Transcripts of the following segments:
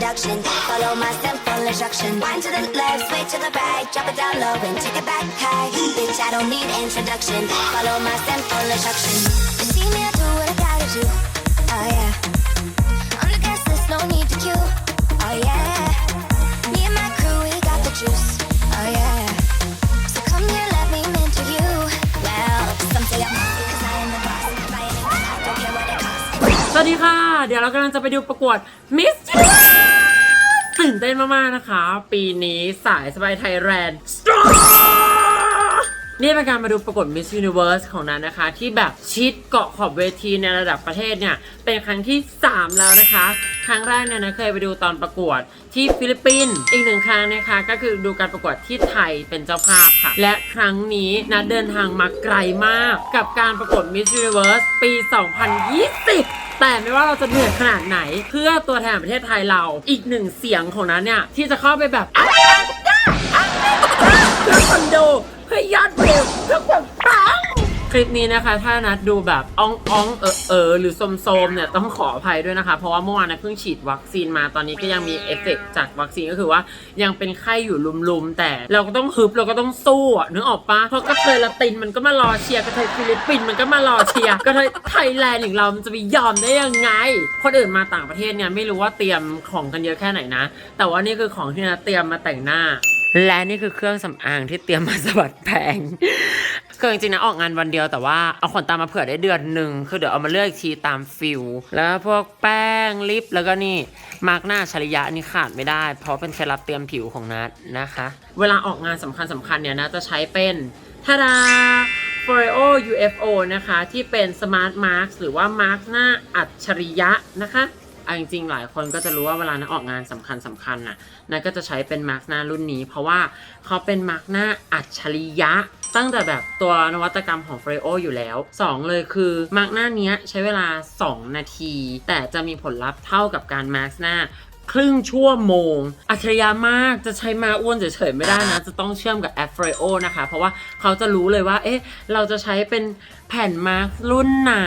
introduction. Follow my simple instruction. Wind to the left, sway to the right, drop it down low and take it back high. Bitch, I don't need introduction. Follow my simple instruction. You see me, I do what I gotta do. Oh yeah. On the guest list, no need to queue. Oh yeah. Me and my crew, we got the juice. Oh yeah. So come here, let me mentor you. Well, some say I'm bossy 'cause I am the boss. Buy anything, I don't care what it costs. สวัสดีค่ะ เดี๋ยวเรากำลังจะไปดูประกวด Miss ตื่นเต้นมาก ๆ นะคะ ปีนี้สายสบายไทยแลนด์ นี่เป็นการมาดูประกวด Miss Universe ของนั้นนะคะ ที่แบบชิดเกาะขอบเวทีในระดับประเทศเนี่ย เป็นครั้งที่ 3 แล้วนะคะ ครั้งแรกเนี่ยนะเคยไปดูตอนประกวดที่ฟิลิปปินส์อีกหนึ่งครั้งนะคะ ก็คือดูการประกวดที่ไทยเป็นเจ้าภาพค่ะ และครั้งนี้นัดเดินทางมาไกลมาก กับการประกวด Miss Universe ปี 2020แต่ไม่ว่าเราจะเหนื่อยขนาดไหนเพื่อตัวแทนประเทศไทยเราอีกหนึ่งเสียงของนั้นเนี่ย ที่จะเข้าไปแบบอ้าวอ้าวอ้าวเพื่อคนดู เพื่อยอดวิวเพื่อความปังคลิปนี้นะคะ ถ้านัดดูแบบอ่องอ่องเออเออหรือโสมๆเนี่ยต้องขออภัยด้วยนะคะ เพราะว่าเมื่อวานนะเพิ่งฉีดวัคซีนมาตอนนี้ก็ยังมีเอฟเฟกต์จากวัคซีนก็คือว่ายังเป็นไข้อยู่ลุมๆ แต่เราก็ต้องฮึบเราก็ต้องสู้อะนึกออกปะเพราะกระเทยละตินมันก็มารอเชียร์กระเทยฟิลิปปินส์มันก็มารอเชียร์กระเทยไทยแลนด์อย่างเรามันจะไปยอมได้ยังไง คนอื่นมาต่างประเทศเนี่ยไม่รู้ว่าเตรียมของกันเยอะแค่ไหนนะ แต่ว่านี่คือของที่นัดเตรียมมาแต่งหน้า และนี่คือเครื่องสำอางที่เตรียมมาสะบัดแพงคือจริงๆนะออกงานวันเดียวแต่ว่าเอาขนตามาเผื่อได้เดือนหนึ่งคือเดี๋ยวเอามาเลือกอีกทีตามฟิลแล้วพวกแป้งลิปแล้วก็นี่มาร์กหน้าชริยะนี่ขาดไม่ได้ เพราะเป็นเคล็ดลับเตรียมผิวของนัทนะคะ เวลาออกงานสำคัญสำคัญๆเนี่ยนะจะใช้เป็นทาดา f o r e o UFO นะคะ ที่เป็น Smart Mask หรือว่ามาร์กหน้าอัจฉริยะนะคะ เอาจริงๆ หลายคนก็จะรู้ว่าเวลานะออกงานสำคัญสำคัญน่ะนะก็จะใช้เป็นมาร์กหน้ารุ่นนี้ เพราะว่าเขาเป็นมาร์กหน้าอัจฉริยะ ตั้งแต่แบบตัวนวัตกรรมของ f r e o อยู่แล้ว 2 เลยคือมาร์กหน้านี้ใช้เวลา 2 นาที แต่จะมีผลลัพธ์เท่ากับการมาร์กหน้าครึ่งชั่วโมง อัจฉริยะมากจะใช้มาอ้วนเฉยๆไม่ได้นะ จะต้องเชื่อมกับแอฟเรโอนะคะ เพราะว่าเขาจะรู้เลยว่า เอ๊ะ เราจะใช้เป็นแผ่นมาร์กรุ่นไหน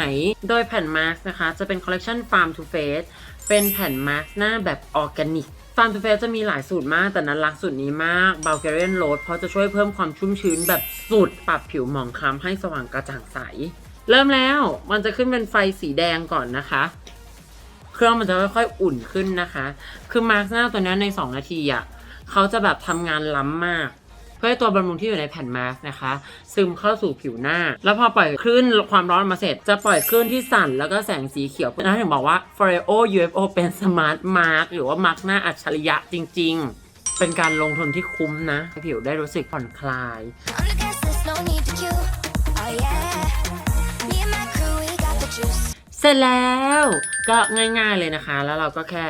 โดยแผ่นมาร์กนะคะ จะเป็นคอลเล c ชัน Farm to Face เเป็นแผ่นมาร์กหน้าแบบออร์แกนิก Farm to Face จะมีหลายสูตรมากแต่นั้นรักสูตรนี้มาก Bulgarian Road เพราะจะช่วยเพิ่มความชุ่มชื้นแบบสุด ปรับผิวหมองคล้ำให้สว่างกระจ่างใส เริ่มแล้วมันจะขึ้นเป็นไฟสีแดงก่อนนะคะ เครื่องมันจะค่อยๆอุ่นขึ้นนะคะ คือมาร์กหน้าตัวนี้ใน 2 นาทีอะเขาจะแบบทำงานล้ำมาก พื่อให้ตัวบำรุงที่อยู่ในแผ่นมาร์กนะคะ ซึมเข้าสู่ผิวหน้า แล้วพอปล่อยคลื่นความร้อนมาเสร็จ จะปล่อยคลื่นที่สั่นแล้วก็แสงสีเขียวนะถึงบอกว่า f o r e o UFO เป็นสมาร์ทมาร์กหรือว่ามาร์กหน้าอัจฉริยะจริง ๆ เป็นการลงทุนที่คุ้มนะให้ผิวได้รู้สึกผ่อนคลาย เสร็จแล้วก็ง่ายๆเลยนะคะ แล้วเราก็แค่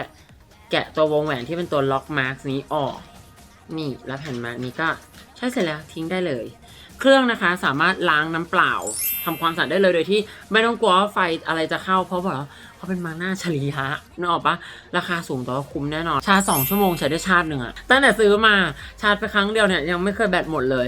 แกะตัววงแหวนที่เป็นตัวล็อกมาร์กนี้ออก นี่แล้วแผ่นมาร์กนี้ก็ ใช้เสร็จแล้วทิ้งได้เลย เครื่องนะคะสามารถล้างน้ำเปล่าทำความสะอาดได้เลยโดยที่ไม่ต้องกลัวว่าไฟอะไรจะเข้าเพราะบอกแล้วเขาเป็นมาหน้าฉลีฮะนึกออกปะราคาสูงแต่ว่าคุ้มแน่นอนชาร์จสองชั่วโมงใช้ได้ชาร์จหนึ่งอะตั้งแต่ซื้อมาชาร์จไปครั้งเดียวเนี่ยยังไม่เคยแบตหมดเลย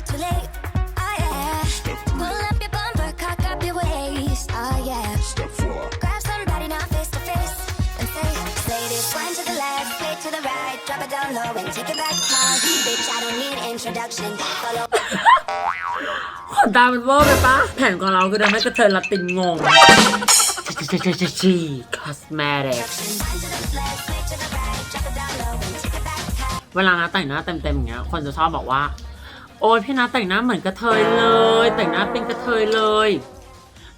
you'll be out too late. Oh yeah. step three, Pull up your bumper, cock up your waist. Oh yeah. step four, Grab somebody now face to face and say, ladies, wind to the left, play to the right, drop it down low and take it back high. Bitch, I don't need introduction. Follow. ขนตามันเวอร์ไปปะแผนของเราคือทำให้กระเทยละตินงงชีคอสเมติก Wind to the left, play to the right, drop it down low and take it back high. เวลานะแต่งหน้าเต็มๆอย่างเงี้ย คนจะชอบบอกว่า โอ้ยพี่นัทแต่งหน้าเหมือนกระเทยเลย แต่งหน้าเป็นกระเทยเลย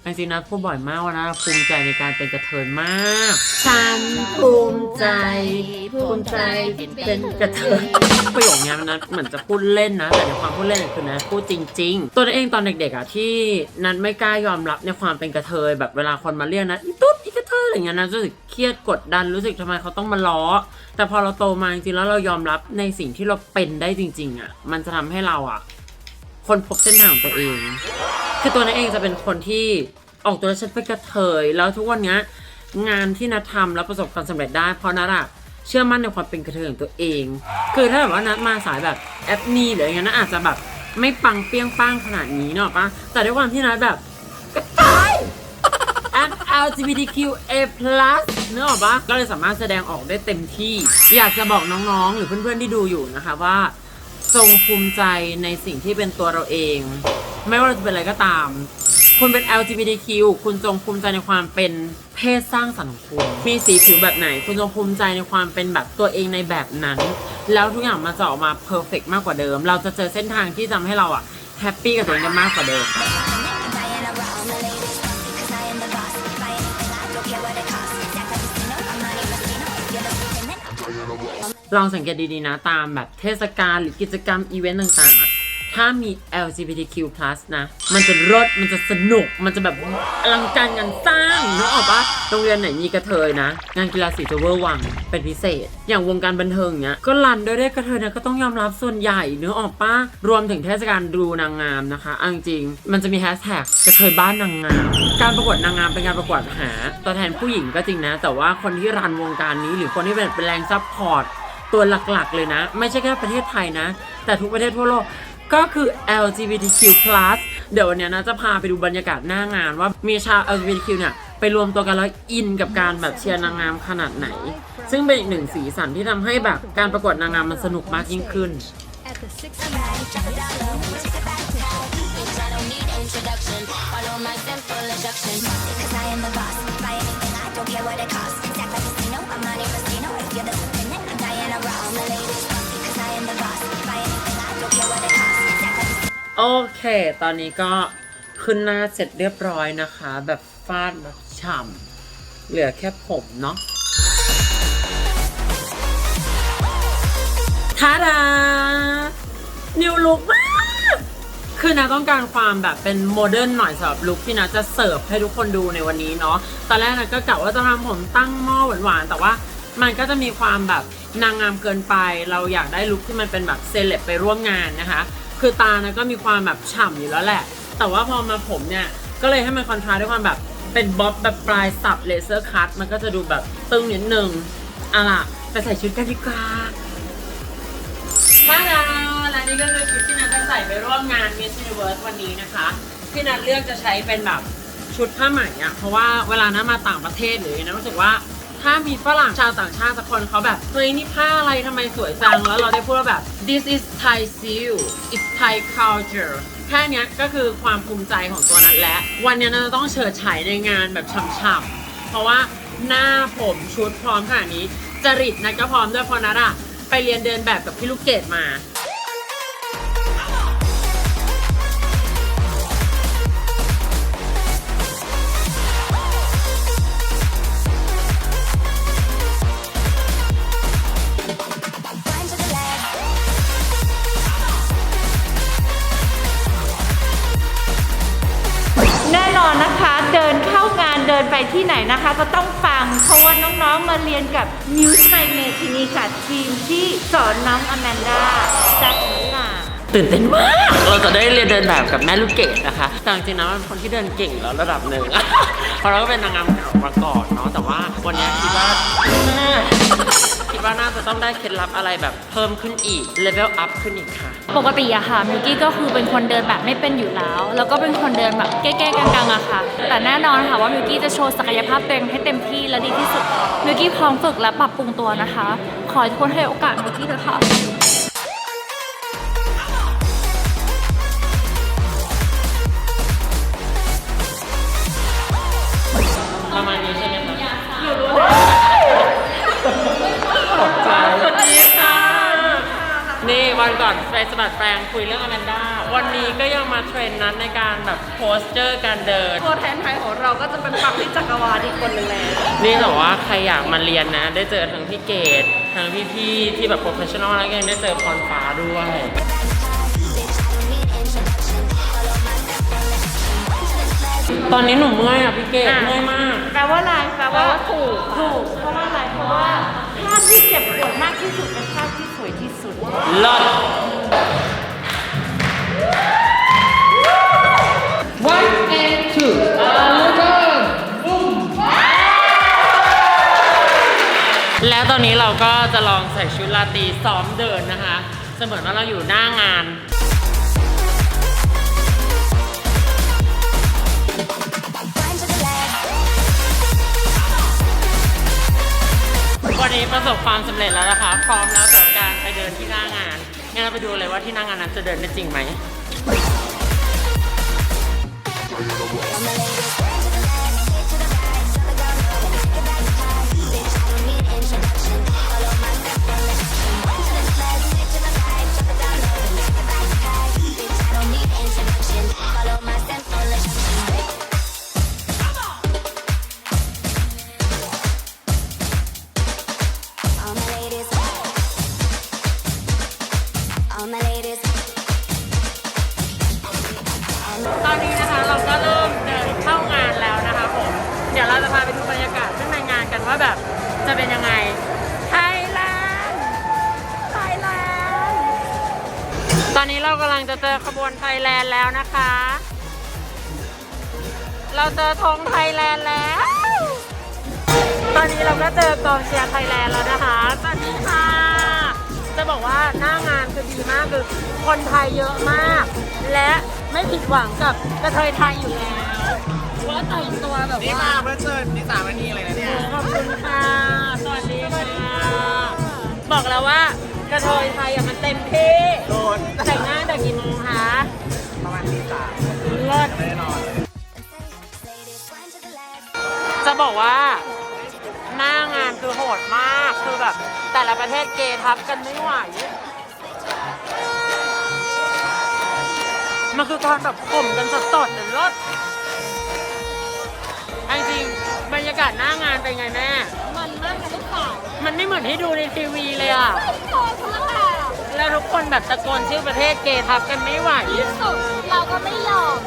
จริงๆนะพูดบ่อยมากว่านะภูมิใจในการเป็นกระเทยมาก ฉันภูมิใจ ภูมิใจเป็นกระเทยประโยคเนี้ยนะเหมือนจะพูดเล่นนะ แต่ในความพูดเล่นคือนะพูดจริง ๆ ตัวเองตอนเด็กๆอะที่นันไม่กล้ายอมรับในความเป็นกระเทยแบบเวลาคนมาเรียกนะอีตุ๊ดอีกระเทยอะไรเงี้ยนะรู้สึกเครียดกดดันรู้สึกทำไมเขาต้องมาล้อ แต่พอเราโตมาจริงๆแล้วเรายอมรับในสิ่งที่เราเป็นได้จริง ๆอะมันจะทำให้เราอะคนพบเส้นทางของตัวเอง คือตัวนัทเองจะเป็นคนที่ออกตัวแล้วฉันเป็นกระเทย แล้วทุกวันนี้งานที่นัททำแล้วประสบความสำเร็จได้ เพราะนัทอะเชื่อมั่นในความเป็นกระเทยของตัวเอง คือถ้าแบบว่านัทมาสายแบบแอปนีหรืออย่างเงี้ยนัทอาจจะแบบไม่ปังเปี้ยงป้างขนาดนี้เนอะปะแต่ด้วยความที่นัทแบบกระเทย LGBTQA+ เนอะปะก็เลยสามารถแสดงออกได้เต็มที่ อยากจะบอกน้องๆ หรือเพื่อนๆที่ดูอยู่นะคะว่า จงภูมิใจในสิ่งที่เป็นตัวเราเอง ไม่ว่าเราจะเป็นอะไรก็ตาม คุณเป็น LGBTQ คุณจงภูมิใจในความเป็นเพศสร้างสรรค์ของคุณ มีสีผิวแบบไหน คุณจงภูมิใจในความเป็นแบบตัวเองในแบบนั้น แล้วทุกอย่างมันจะออกมาเพอร์เฟกมากกว่าเดิม เราจะเจอเส้นทางที่ทำให้เราอะแฮปปี้กับตัวเองได้มากกว่าเดิม Diana Ross, ลองสังเกตดีๆนะ ตามแบบเทศกาลหรือกิจกรรมอีเวนต์ต่างๆอะถ้ามี LGBTQ+ นะ มันจะรสมันจะสนุก มันจะแบบอลังการงานสร้างนึกออกปะโรงเรียนไหนมีกระเทยนะ งานกีฬาสีจะเวอร์วัง เป็นพิเศษ อย่างวงการบันเทิงเนี้ย ก็รันโด้วยด้วยกระเทยนะ ก็ต้องยอมรับส่วนใหญ่นึกออกปะรวมถึงเทศกาลดูนางงามนะคะเอาจริง มันจะมีแฮชแท็กกระเทยบ้านนางงาม การประกวดนางงามเป็นการประกวดหา ตัวแทนผู้หญิงก็จริงนะ แต่ว่าคนที่รันวงการนี้หรือคนที่เป็นเป็นแรงซัพพอร์ต ตัวหลักๆ เลยนะ ไม่ใช่แค่ประเทศไทยนะ แต่ทุกประเทศทั่วโลกก็คือ LGBTQ+ เดี๋ยววันนี้นะจะพาไปดูบรรยากาศหน้างานว่ามีชาว LGBTQ เนี่ยไปรวมตัวกันแล้วอินกับการแบบเชียร์นางงามขนาดไหน ซึ่งเป็นอีกหนึ่งสีสันที่ทำให้แบบการประกวดนางงามมันสนุกมากยิ่งขึ้น โอเค ตอนนี้ก็ขึ้นหน้าเสร็จเรียบร้อยนะคะ แบบฟาดแบบฉ่ำเหลือแค่ผมเนาะทาดา นิวลุกมาก คือนะต้องการความแบบเป็นโมเดิร์นหน่อยสำหรับลุคที่นะจะเสิร์ฟให้ทุกคนดูในวันนี้เนาะ ตอนแรกนะก็กะว่าจะทำผมตั้งหม้อหวานๆ แต่ว่ามันก็จะมีความแบบ นางงามเกินไป เราอยากได้ลุคที่มันเป็นแบบเซเลบไปร่วมงานนะคะ คือตานะก็มีความแบบฉ่ำอยู่แล้วแหละ แต่ว่าพอมาผมเนี่ย ก็เลยให้มันคอนทราสต์ด้วยความแบบเป็นบ๊อบแบบปลายสับเลเซอร์คัตมันก็จะดูแบบตึงนิดนึงอะล่ะไปใส่ชุดกันดีกว่าถ้าดาวและนี่ก็คือชุดที่นัทจะใส่ไปร่วมงาน Miss Universe วันนี้นะคะที่นัทเลือกจะใช้เป็นแบบชุดผ้าไหมอะเพราะว่าเวลานัทมาต่างประเทศหรืออย่างนั้นรู้สึกว่า ถ้ามีฝรั่งชาวต่างชาติสักคนเขาแบบเฮ้ยนี่ผ้าอะไรทำไมสวยจัง แล้วเราได้พูดว่าแบบ this is Thai silk it's Thai culture แค่นี้ก็คือความภูมิใจของตัวนัทและ วันนี้นัทจะต้องเฉิดฉายในงานแบบฉ่ำๆเพราะว่าหน้าผมชุดพร้อมขนาดนี้ จริตนัทก็พร้อมด้วยเพราะนัทอะไปเรียนเดินแบบกับพี่ลูกเกดมา ดินไปที่ไหนนะคะ ก็ต้องฟัง เพราะว่าน้องๆมาเรียนกับ News My m a t i n i ค่ะทีมที่สอนน้องอแมนดาจัดหลาตื่นเต้นมาก เราจะได้เรียนเดินแบบกับแม่ลูกเกดนะคะแต่จริงๆนะมันเป็นคนที่เดินเก่งแล้วระดับหนึ่งเพราะเราก็เป็นนางงามเก่ามาก่อนเนาะแต่ว่าวันนี้คิดว่า ว่าน่าจะต้องได้เคล็ดลับอะไรแบบเพิ่มขึ้นอีกเลเวลอัพขึ้นอีกค่ะ ปกติอะค่ะมิวกี้ก็คือเป็นคนเดินแบบไม่เป็นอยู่แล้ว แล้วก็เป็นคนเดินแบบแก้ๆกลางๆอะค่ะ แต่แน่นอนค่ะว่ามิวกี้จะโชว์ศักยภาพตัวเองให้เต็มที่และดีที่สุดมิวกี้พร้อมฝึกและปรับปรุงตัวนะคะ ขอให้ทุกคนให้โอกาสมิวกี้เถอะค่ะประมาณนี้ใช่ไหม ดีค่ะนี่วันก่อนไปสะบัดแปลงคุยเรื่องอแมนด้าววันนี้ก็ยังมาเทรนนั้นในการแบบโพสเจอร์การเดิน ตัวแทนไทยของเราก็จะเป็นปังที่จักรวาลอีกคนหนึ่งแล้วนี่แต่ว่าใครอยากมาเรียนนะ ได้เจอทั้งพี่เกดทั้งพี่ๆที่แบบโปรเฟชชั่นอลแล้วก็ยังได้เจอพรฟ้าด้วยตอนนี้หนูเมื่อยอะพี่เกดอะเมื่อยมาก แปลว่าอะไรแปลว่าแปลว่าถูก ถูก เพราะว่าอะไร เพราะว่าภาพที่เจ็บปวดมากที่สุดเป็นภาพที่สวยที่ ลอดเลิศ One and two แล้วตอนนี้เราก็จะลองใส่ชุดราตรีซ้อมเดินนะคะ เสมือนว่าเราอยู่หน้างาน ประสบความสำเร็จแล้วนะคะ พร้อมแล้วสำหรับการไปเดินที่หน้างาน งั้นเราไปดูเลยว่าที่หน้างานนั้นจะเดินได้จริงไหม งจะเจอขบวนไทยแลนด์แล้วนะคะ เราเจอธงไทยแลนด์แล้ว ตอนนี้เราก็เจอกองเชียร์ไทยแลนด์แล้วนะคะสวัสดีค่ะ จะบอกว่าหน้างานคือดีมากคือคนไทยเยอะมาก และไม่ผิดหวังกับกระเทยไทยอยู่แล้วเพราะแต่งตัวแบบนี่ว่ามาเพื่อเชิญนิสาวันนี้เลยนะเนี่ย ขอบคุณค่ะ สวัสดีค่ะ บอกแล้วว่า กระเทยไทยอะมันเต็มที่โดนแต่งหน้าแต่กี่โมงคะประมาณที่สามเลิศแน่นอน Ladies, wind to the left. จะบอกว่าหน้างานคือโหดมากคือแบบ แต่ละประเทศเกทับกันไม่ไหวมันคือการแบบข่มกันสดๆแต่รถจริงๆบรรยากาศหน้างานเป็นไงแม่ มันไม่เหมือนที่ดูในทีวีเลยอะพอทุกค่ะแล้วทุกคนแบบตะโกนชื่อประเทศเกทับกันไม่ไหวสุดเราก็ไม่ยอม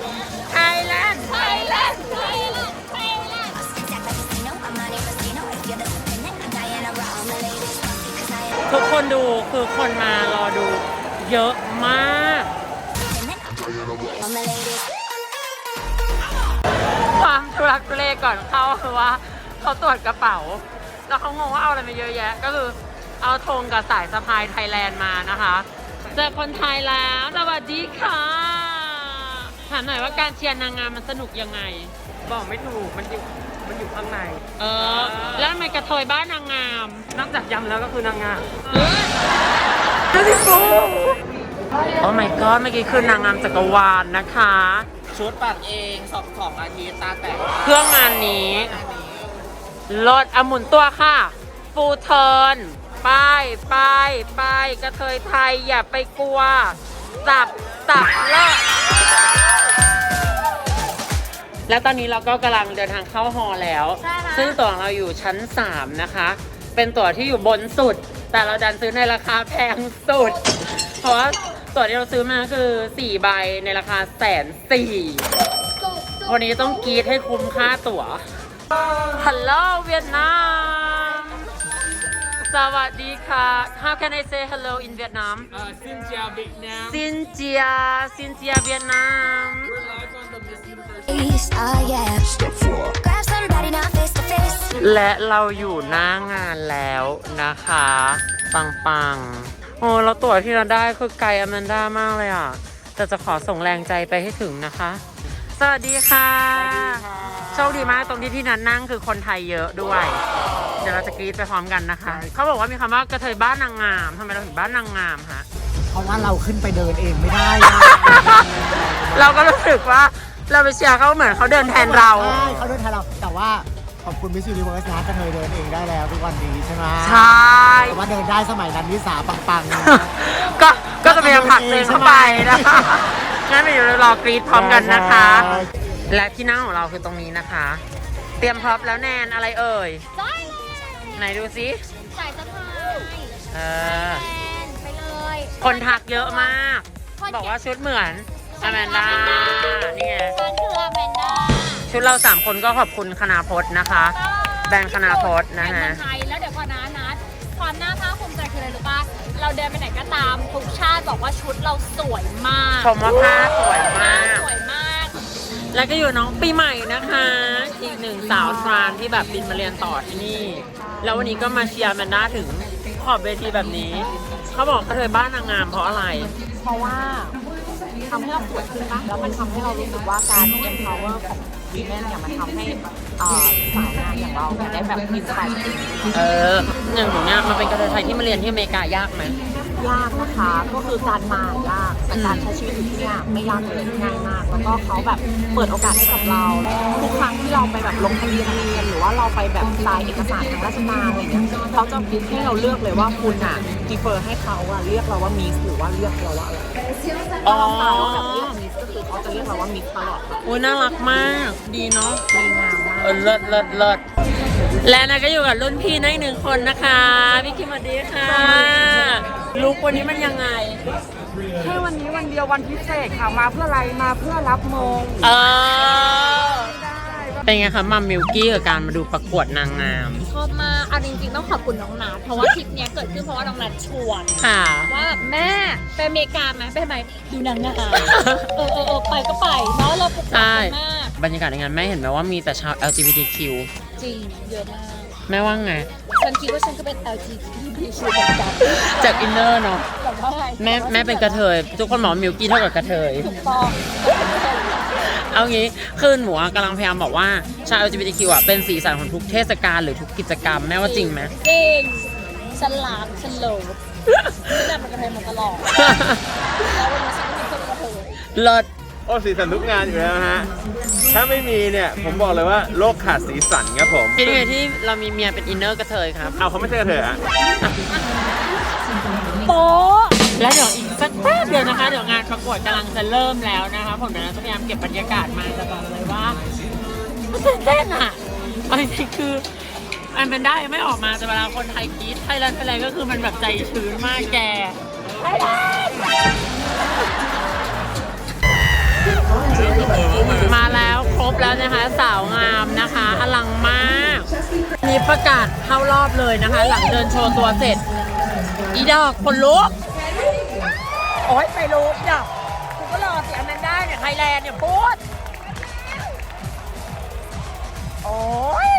ไทยแลนด์ ไทยแลนด์ ไทยแลนด์ ไทยแลนด์ Act like casino, I'm on a casino. If you're the lieutenant, I'm Diana Ross. All my ladies, 'cause I am ทุกคนดูคือคนมารอดู เยอะมาก lieutenant. All my ladies. ความทุรักทุเลก่อนเข้าคือว่าเขาตรวจกระเป๋า แล้วเขางงว่าเอาอะไรมาเยอะแยะ ก็คือเอาธงกับสายสะพายไทยแลนด์มานะคะ เจอคนไทยแล้วสวัสดีค่ะถามหน่อยว่าการเชียร์นางงามมันสนุกยังไง บอกไม่ถูก มันอยู่ มันอยู่ข้างใน เออ แล้วทำไมกระเทยบ้านนางงาม นอกจากยำแล้วก็คือนางงามโอ้ my god เมื่อกี้คือนางงามจักรวาลนะคะ ชุดปัดเองสองสองอาทิตย์ตาแตกเพื่องานนี้ รถอะหมุนตัวค่ะ ฟูเทิร์นป้ายป้ายป้ายกระเทยไทยอย่าไปกลัว สับสับเลิศแล้วตอนนี้เราก็กำลังเดินทางเข้าฮอลล์แล้ว ซึ่งตั๋วของเราอยู่ชั้น 3 นะคะ เป็นตั๋วที่อยู่บนสุด แต่เราดันซื้อในราคาแพงสุด เพราะว่าตั๋วที่เราซื้อมาคือ 4 ใบในราคาแสนสี่วันนี้ต้องกรีดให้คุ้มค่าตั๋ว ฮัลโหลเวียดนาม สวัสดีค่ะ How can I say hello in Vietnam เอ่อซินเจียบิ๊กแนมซินเจียซินเจียเวียดนาม East, oh yeah. Grab somebody now face to face. และเราอยู่หน้างานแล้วนะคะ ปังปังๆโอ้เราตั๋วที่เราได้คือไกลอแมนด้ามากเลยอะ แต่จะขอส่งแรงใจไปให้ถึงนะคะ สวัสดีค่ะโชคดีมากตรงที่ที่นั้นนั่งคือคนไทยเยอะด้วย เดี๋ยวเราจะกรีดไปพร้อมกันนะคะ เขาบอกว่ามีคำว่ากระเทยบ้านนางงามทำไมเราถึงบ้านนางงามฮะ เพราะว่าเราขึ้นไปเดินเองไม่ได้นะเราก็รู้สึกว่าเราไปเชียร์เขาเหมือนเขาเดินแทนเรา ใช่เขาเดินแทนเรา แต่ว่าขอบคุณมิส s u นิเวิร์สนะกระเทยเดินเองได้แล้วทุกวันนี้ใช่ไหมใช่ แต่ว่าเดินได้สมัยนั้นนิสาปังๆนะ ก็ก็จะพยายามผลักตัวเองเข้าไปนะคะ งั้นเดี๋ยวเรารอกรีดพร้อมกันนะคะ และที่นั่งของเราคือตรงนี้นะคะ เตรียมพร็อพแล้วแนนอะไรเอ่ย ได้เลยไหนดูซิใส่สะพายเออแอนไปเลยคนทักเยอะมากบอกว่าชุดเหมือนอแมนดานี่ไงฉันคืออแมนด้าชุดเราสามคนก็ขอบคุณคณาพจน์นะคะ แบรนด์คณาพจน์นะฮะ เราเดินไปไหนก็ตาม ทุกชาติบอกว่าชุดเราสวยมากชมว่าผ้าสวยมาก สวยมาก แล้วก็อยู่น้องปีใหม่นะคะ อีกหนึ่งสาวทรานที่แบบบินมาเรียนต่อที่นี่ แล้ววันนี้ก็มาเชียร์แมนด้าถึงขอบเวทีแบบนี้ เขาบอกกระเทยบ้านนางงามเพราะอะไร เพราะว่าทำให้เราสวยขึ้นปะแล้วมันทำให้เรารู้สึกว่าการ empower ของ women เนี่ยมันทำให้ เอ่อสาวงามอย่างเราเนี่ยได้แบบมีสไตล์ที่ดีเอออย่างหนูเนี่ยมาเป็นกระเทยไทยที่มาเรียนที่อเมริกายากไหม ยากนะคะ ก็คือการมายากแต่การใช้ชีวิตอยู่ที่เนี่ยไม่ยากเลยง่ายมาก แล้วก็เขาแบบเปิดโอกาสให้กับเราทุกครั้งที่เราไปแบบลงทะเบียนเรียนหรือว่าเราไปแบบสายเอกสารทางราชการอะไรเงี้ยเขาจะให้เราเลือกเลยว่าคุณอะ prefer ให้เขาอะเรียกเราว่ามิสหรือว่าเรียกเราว่าอะไรอ๋อ ถ้าเราแบบเรียกมิสก็คือเขาจะเรียกเราว่ามิสตลอดค่ะอุ้ยน่ารักมาก ดีเนาะ ดีงามมากเออเลิศเลิศเลิศและนะก็อยู่กับรุ่นพี่นั่นอีกหนึ่งคนนะคะพี่คิมสวัสดีค่ะลูกวันนี้มันยังไงแค่วันนี้วันเดียววันพิเศษค่ะมาเพื่ออะไรมาเพื่อรับมง เออ เป็นไงคะมัมมิวกี้กับการมาดูประกวดนางงาม ชอบมากเอาจริงๆต้องขอบคุณน้องนัทเพราะว่าทริปเนี้ยเกิดขึ้นเพราะว่าน้องนัทชวน ค่ะ ว่าแบบแม่ไปอเมริกาไหมไปไหมดูนางงาม เออเออเออไปก็ไปเนาะเราปลุกใช่มากบรรยากาศในงานแม่เห็นไหมว่ามีแต่ชาว LGBTQ จริงเยอะมากแม่ว่าไง ฉันคิดว่าฉันก็เป็น LGBTQ เหมือนกันจากอินเนอร์เนาะแต่ว่าไงแม่แม่เป็นกระเทย ทุกคนบอกว่ามิวกี้เท่ากับกระเทย ถูกต้อง เอางี้คือหนูอะกำลังพยายามบอกว่าชาว LGBTQ อะเป็นสีสันของทุกเทศกาลหรือทุกกิจกรรมแม่ว่าจริงไหม จริงฉันรักฉันโลภฉันอยากเป็นกระเทยมาตลอด แล้ววันนี้ฉันก็มีเพื่อนเป็นกระเทยเลิศโอ้สีสันทุกงานอยู่แล้วฮะ ถ้าไม่มีเนี่ยผมบอกเลยว่าโลกขาดสีสันครับผมคิดยังไงที่เรามีเมียเป็นอินเนอร์กระเทยครับ เอาเขาไม่ใช่กระเถอะฮะ โป๊ะ แล้วเดี๋ยวอีก สักแป๊บเดียวนะคะ เดี๋ยวงานประกวดกำลังจะเริ่มแล้วนะคะผมเดี๋ยวจะพยายามเก็บบรรยากาศมาจะบอกเลยว่ามันตื่นเต้นอะเอาจริงๆคือมันเป็นได้ไม่ออกมาแต่เวลาคนไทยกรีดไทยแลนด์ไทยแลนด์ก็คือมันแบบใจชื้นมากแกไทยแลนด์มาแล้วครบแล้วนะคะ สาวงามนะคะอลังมากนี่ประกาศเข้ารอบเลยนะคะ หลังเดินโชว์ตัวเสร็จ อีดอกคนลุก โอ๊ยไม่รู้อีดอกกูก็รอเสียงแมนด้าเนี่ยไทยแลนด์เนี่ยพูด โอ๊ย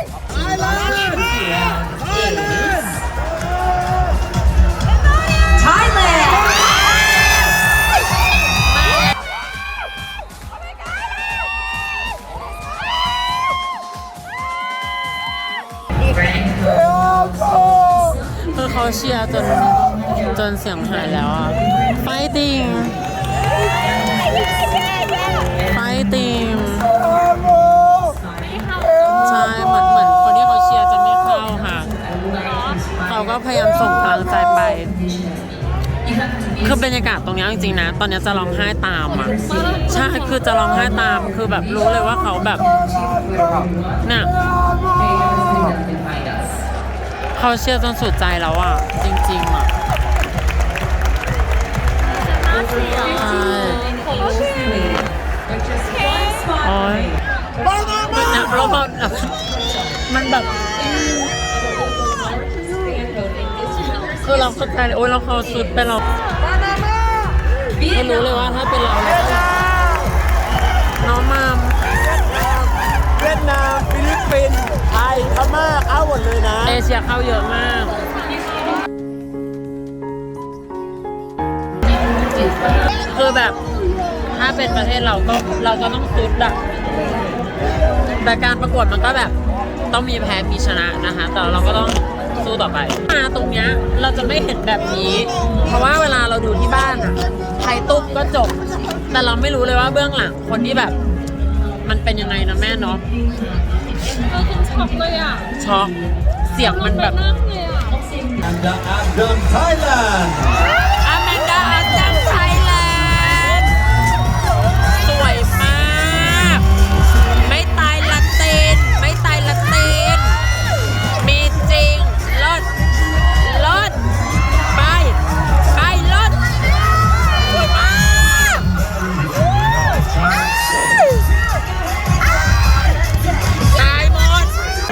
คือเขาเชียร์จน จนเสียงหายแล้วอะไฟติงไฟติงใช่เหมือนเหมือนคนที่เขาเชียร์จะไม่เข้าค่ะ เขาก็พยายามส่งพลังใจไป คือบรรยากาศตรงเนี้ยจริงๆนะ ตอนเนี้ยจะร้องไห้ตามอะ ใช่ คือจะร้องไห้ตาม คือแบบรู้เลยว่าเขาแบบเนี่ยเขาเชียร์จนสุดใจแล้วอะ จริง ๆ อะ โอ้ยนะเราพอมันแบบ คือเราเข้าใจเลยโอ้ยเราเขาสุดไปเราก็รู้เลยว่าถ้าเป็นเราเราก็น้องมามเวียดนามฟิลิปปินส์ไทยพม่าเอาหมดเลยนะ เอเชียเข้าเยอะมาก คือแบบ ถ้าเป็นประเทศเราก็เราก็ต้องสุดอะแต่การประกวดมันก็แบบต้องมีแพ้มีชนะนะคะ แต่เราก็ต้องสู้ต่อไปมาตรงเนี้ยเราจะไม่เห็นแบบนี้ เพราะว่าเวลาเราดูที่บ้านอะไทยตุ๊บก็จบ แต่เราไม่รู้เลยว่าเบื้องหลังคนที่แบบ มันเป็นยังไงนะแม่เนาะเออคุณช็อกเลยอะช็อกเสียงมันแบบนั่งเลยอะ Adam Thailand.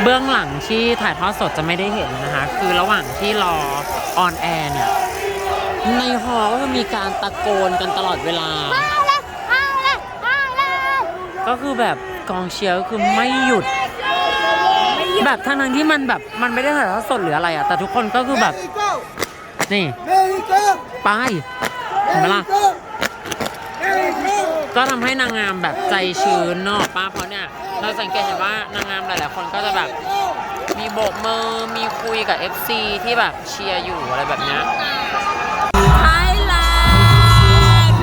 เบื้องหลังที่ถ่ายทอดสดจะไม่ได้เห็นนะคะ คือระหว่างที่รอออนแอร์เนี่ย ในฮอลล์ก็มีการตะโกนกันตลอดเวลา ก็คือแบบกองเชียร์ก็คือไม่หยุด แบบทั้งนั้นที่มันแบบมันไม่ได้ถ่ายทอดสดหรืออะไรอะแต่ทุกคนก็คือแบบ นี่ไปเห็นไหมล่ะก็ทำให้นางงามแบบใจชื้นเนอะป้าเพราะเนี่ย เราสังเกตเห็นว่านางงามหลายๆคนก็จะแบบมีโบกมือมีคุยกับ FC ที่แบบเชียร์อยู่อะไรแบบเนี้ยไทยแลนด์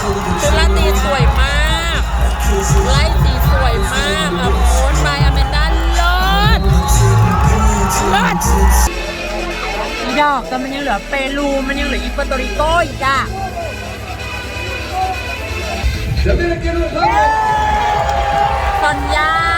ชุดลาตีสวยมากไล่สีสวยมากอัพโพสบายอเมนดาเลิศเลิศอีดอกแต่มันยังเหลือเปรูมันยังเหลืออีโปโตริโกอีกอะซ อนยา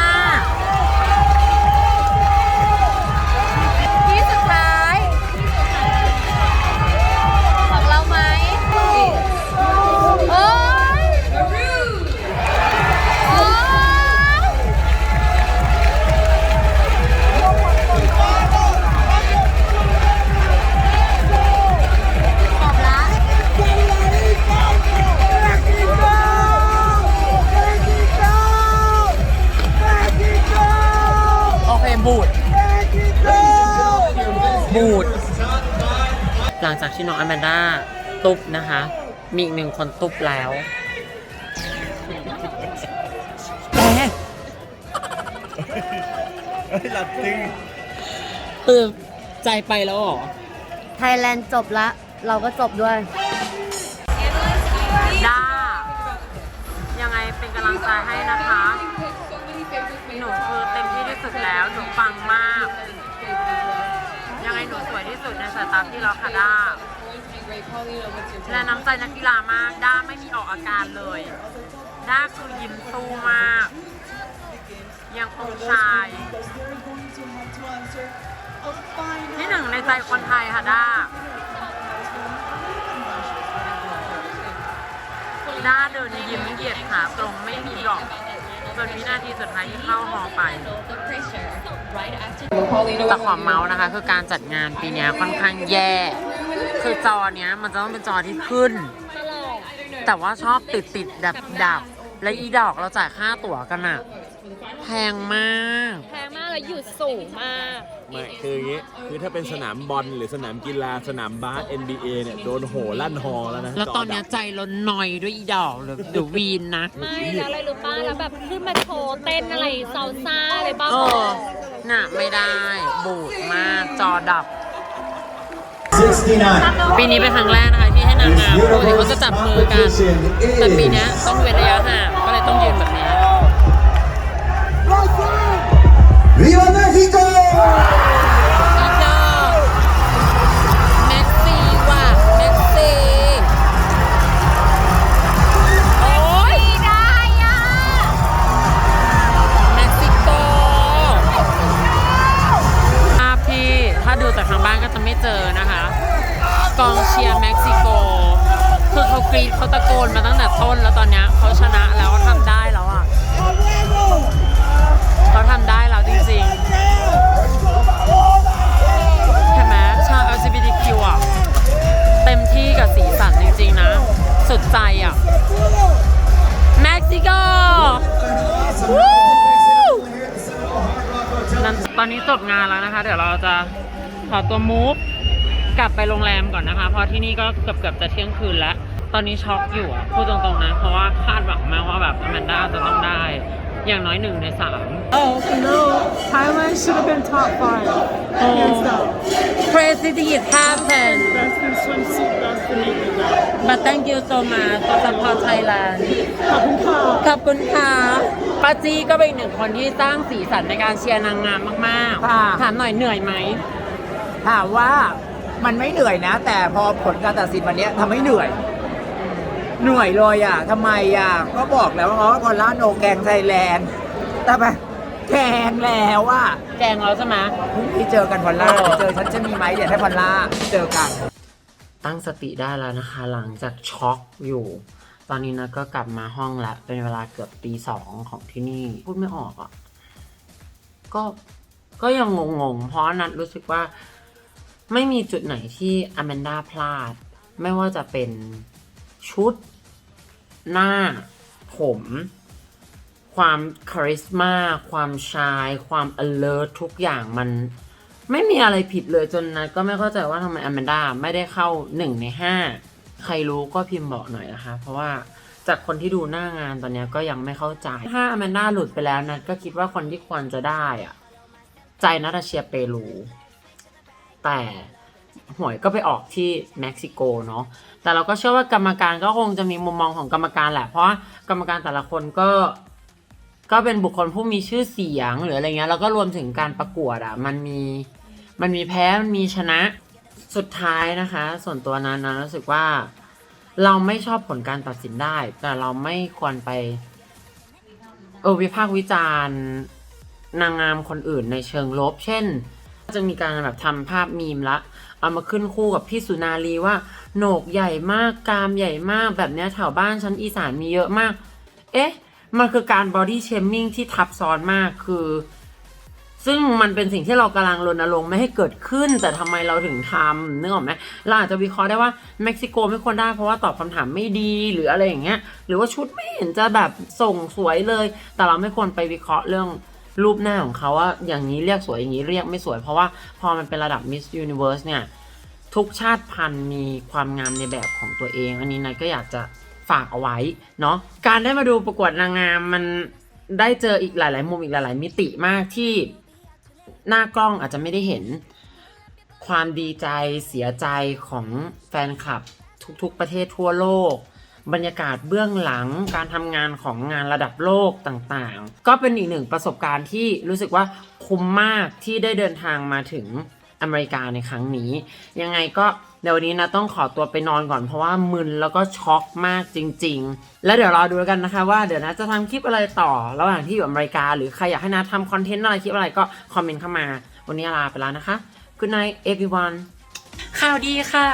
ที่น้องอแมนด้าตุ๊บนะคะ มีอีกหนึ่งคนตุ๊บแล้วแกหลับจริงคือใจไปแล้วเหรอ ไทยแลนด์จบละ เราก็จบด้วย ด้า ยังไงเป็นกำลังใจให้นะคะ หนูคือเต็มที่ที่สุดแล้ว หนูปังมาก ยังไงหนูสวยที่สุดในสายตาพี่แล้วค่ะด้า และน้ำใจนักกีฬามาก ด้าไม่มีออกอาการเลย ด้าคือยิ้มสู้มาก ยังคงชาย ที่หนึ่งในใจคนไทยค่ะด้าหน้าเดินยิ้มเหยียดขาตรงไม่มีหรอกจนวินาทีสุดท้ายที่เข้าหอไป แต่ขอเมาส์นะคะ คือการจัดงานปีเนี้ยค่อนข้างแย่ คือจอเนี้ยมันจะต้องเป็นจอที่ขึ้น แต่ว่าชอบติดติดดับดับๆและอีดอกเราจ่ายค่าตั๋วกันอะแพงมากแพงมากแล้วอยู่สูงมาก ไม่คืออย่างงี้คือถ้าเป็นสนามบอลหรือสนามกีฬาสนามบาส NBA เนี่ยโดนโหลั่นฮอแล้วนะแล้วตอนเนี้ยใจเราหน่อยด้วยอีดอกหรือเดี๋ยววีนนะไม่แล้วอะไรรู้ป้าแล้วแบบขึ้นมาโชว์เต้นอะไรซาลซ่าอะไรบ้างเออน่ะไม่ได้บูดมากจอดับ 69. ปีนี้เป็นครั้งแรกนะคะที่ให้นางงามปกติเขาจะจับมือกันแต่ปีเนี้ยต้องเว้นระยะห่างก็เลยต้องยืนแบบนี้ ¡Viva México! อีดอกแม็กซี่ว่ะแม็กซี่โอ้ยได้อะเม็กซิโกภาพที่ถ้าดูจากทางบ้านก็จะไม่เจอนะคะ กองเชียร์เม็กซิโก คือเขากรีดเขาตะโกนมาตั้งแต่ต้นแล้วตอนนี้เขาชนะแล้วทำได้แล้วอะเขาทำได้แล้วจริงๆเห็นไหมชาว LGBTQ อะ เต็มที่กับสีสันจริงๆนะ สุดใจอะ เม็กซิโกวู้นั่นตอนนี้จบงานแล้วนะคะ เดี๋ยวเราจะขอตัวมูฟ กลับไปโรงแรมก่อนนะคะ เพราะที่นี่ก็เกือบเกือบๆจะเที่ยงคืนแล้ว ตอนนี้ช็อกอยู่อะพูดตรงๆนะ เพราะว่าคาดหวังมากว่าแบบอแมนด้าจะต้องได้ อย่างน้อยหนึ่งในสาม Oh no Thailand should have been top five hands down Crazy things happen Best in swimsuit best in everything but thank you so much for support Thailand ขอบคุณค่ะขอบคุณค่ะป้าจี้ก็เป็นอีกหนึ่งคนที่สร้างสีสันในการเชียร์นางงามมากค่ะๆถามหน่อยเหนื่อยไหม ถามว่า มันไม่เหนื่อยนะ แต่พอผลการตัดสินวันเนี้ยทำให้เหนื่อย เหนื่อยเลยอะทำไมอะก็บอกแล้วว่าอ๋อพอลล่าโนแกงไทยแลนด์แต่ไปแกงแล้วอะแกงเราใช่ไหมพรุ่งนี้เจอกันพอลล่าเออเจอฉันจะมีไหมเดี๋ยวให้พอลล่าเจอกัน ตั้งสติได้แล้วนะคะ หลังจากช็อกอยู่ ตอนนี้นะก็กลับมาห้องแล้วเป็นเวลาเกือบตีสองของที่นี่ พูดไม่ออกอะก็ก็ยังงงๆ เพราะนัดรู้สึกว่า ไม่มีจุดไหนที่อแมนดาพลาด ไม่ว่าจะเป็นชุด หน้า ผม ความคาริสมา ความชาย ความ alert ทุกอย่างมันไม่มีอะไรผิดเลยจนนัดก็ไม่เข้าใจว่าทำไมอแมนดาไม่ได้เข้าหนึ่งในห้าใครรู้ก็พิมพ์บอกหน่อยนะคะ เพราะว่าจากคนที่ดูหน้างานตอนนี้ก็ยังไม่เข้าใจ ถ้าอแมนดาหลุดไปแล้วนัดก็คิดว่าคนที่ควรจะได้อะใจนัทเชียเปรู แต่หวยก็ไปออกที่เม็กซิโกเนาะแต่เราก็เชื่อว่ากรรมการก็คงจะมีมุมมองของกรรมการแหละ เพราะกรรมการแต่ละคนก็ก็เป็นบุคคลผู้มีชื่อเสียงหรืออะไรเงี้ยแล้วก็รวมถึงการประกวดอะมันมีมันมีแพ้มันมีชนะสุดท้ายนะคะ ส่วนตัวนั้นนะรู้สึกว่า เราไม่ชอบผลการตัดสินได้ แต่เราไม่ควรไปเออวิพากษ์วิจารณ์นางงามคนอื่นในเชิงลบ เช่น จะมีการแบบทำภาพมีมละ เอามาขึ้นคู่กับพี่สุนารีว่าโหนกใหญ่มากกามใหญ่มากแบบเนี้ยแถวบ้านฉันอีสานมีเยอะมาก เอ๊ะ มันคือการบอดี้เชมมิ่งที่ทับซ้อนมากคือ ซึ่งมันเป็นสิ่งที่เรากำลังรณรงค์ไม่ให้เกิดขึ้น แต่ทำไมเราถึงทำนึกออกไหมเราอาจจะวิเคราะห์ได้ว่าเม็กซิโกไม่ควรได้เพราะว่าตอบคำถามไม่ดีหรืออะไรอย่างเงี้ย หรือว่าชุดไม่เห็นจะแบบส่งสวยเลย แต่เราไม่ควรไปวิเคราะห์เรื่อง รูปหน้าของเขาว่าอย่างนี้เรียกสวยอย่างนี้เรียกไม่สวย เพราะว่าพอมันเป็นระดับ Miss Universe เนี่ยทุกชาติพันธุ์มีความงามในแบบของตัวเอง อันนี้นายก็อยากจะฝากเอาไว้เนาะการได้มาดูประกวดนางงามมันได้เจออีกหลาย ๆ มุมอีกหลาย ๆ มิติมากที่หน้ากล้องอาจจะไม่ได้เห็นความดีใจเสียใจของแฟนคลับทุก ๆ ประเทศทั่วโลก บรรยากาศเบื้องหลังการทำงานของงานระดับโลกต่างๆ ก็เป็นอีกหนึ่งประสบการณ์ที่รู้สึกว่าคุ้มมากที่ได้เดินทางมาถึงอเมริกาในครั้งนี้ ยังไงก็เดี๋ยววันนี้นะต้องขอตัวไปนอนก่อนเพราะว่ามึนแล้วก็ช็อกมากจริง ๆ แล้วเดี๋ยวรอดูกันนะคะ ว่าเดี๋ยวนะจะทำคลิปอะไรต่อระหว่างที่อยู่อเมริกา หรือใครอยากให้นะทำคอนเทนต์อะไรคลิปอะไรก็คอมเมนต์เข้ามา วันนี้ลาไปแล้วนะคะ Good night everyone ข่าวดีค่ะ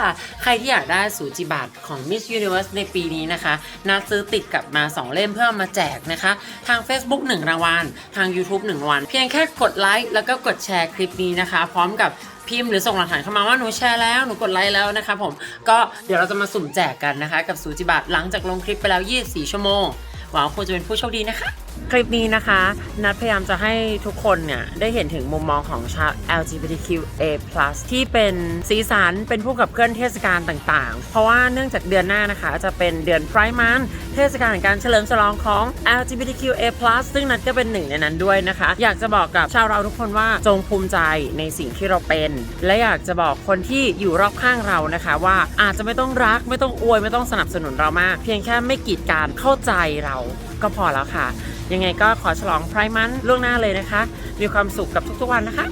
ใครที่อยากได้สูจิบัตรของ Miss Universe ในปีนี้นะคะ นัดซื้อติดกลับมา 2 เล่มเพื่อมาแจกนะคะ ทาง Facebook 1 รางวัล ทาง YouTube 1 รางวัล เพียงแค่กดไลค์แล้วก็กดแชร์คลิปนี้นะคะ พร้อมกับพิมพ์หรือส่งหลักฐานเข้ามาว่าหนูแชร์แล้วหนูกดไลค์แล้วนะคะผมก็เดี๋ยวเราจะมาสุ่มแจกกันนะคะ กับสูจิบัตรหลังจากลงคลิปไปแล้ว 24 ชั่วโมงหวังว่าคุณจะเป็นผู้โชคดีนะคะ คลิปนี้นะคะ นัดพยายามจะให้ทุกคนเนี่ย ได้เห็นถึงมุมมองของชาว LGBTQA+ ที่เป็นสีสันเป็นผู้กับเคลื่อนเทศกาลต่างๆ เพราะว่าเนื่องจากเดือนหน้านะคะ จะเป็นเดือน Pride Month เทศกาลแห่งการเฉลิมฉลองของ LGBTQA+ ซึ่งนัดก็เป็นหนึ่งในนั้นด้วยนะคะ อยากจะบอกกับชาวเราทุกคนว่าจงภูมิใจในสิ่งที่เราเป็น และอยากจะบอกคนที่อยู่รอบข้างเรานะคะ ว่าอาจจะไม่ต้องรักไม่ต้องอวยไม่ต้องสนับสนุนเรามาก เพียงแค่ไม่กีดการเข้าใจเราก็พอแล้วค่ะ ยังไงก็ขอฉลองไพร์มันล่วงหน้าเลยนะคะ มีความสุขกับทุกๆวันนะคะ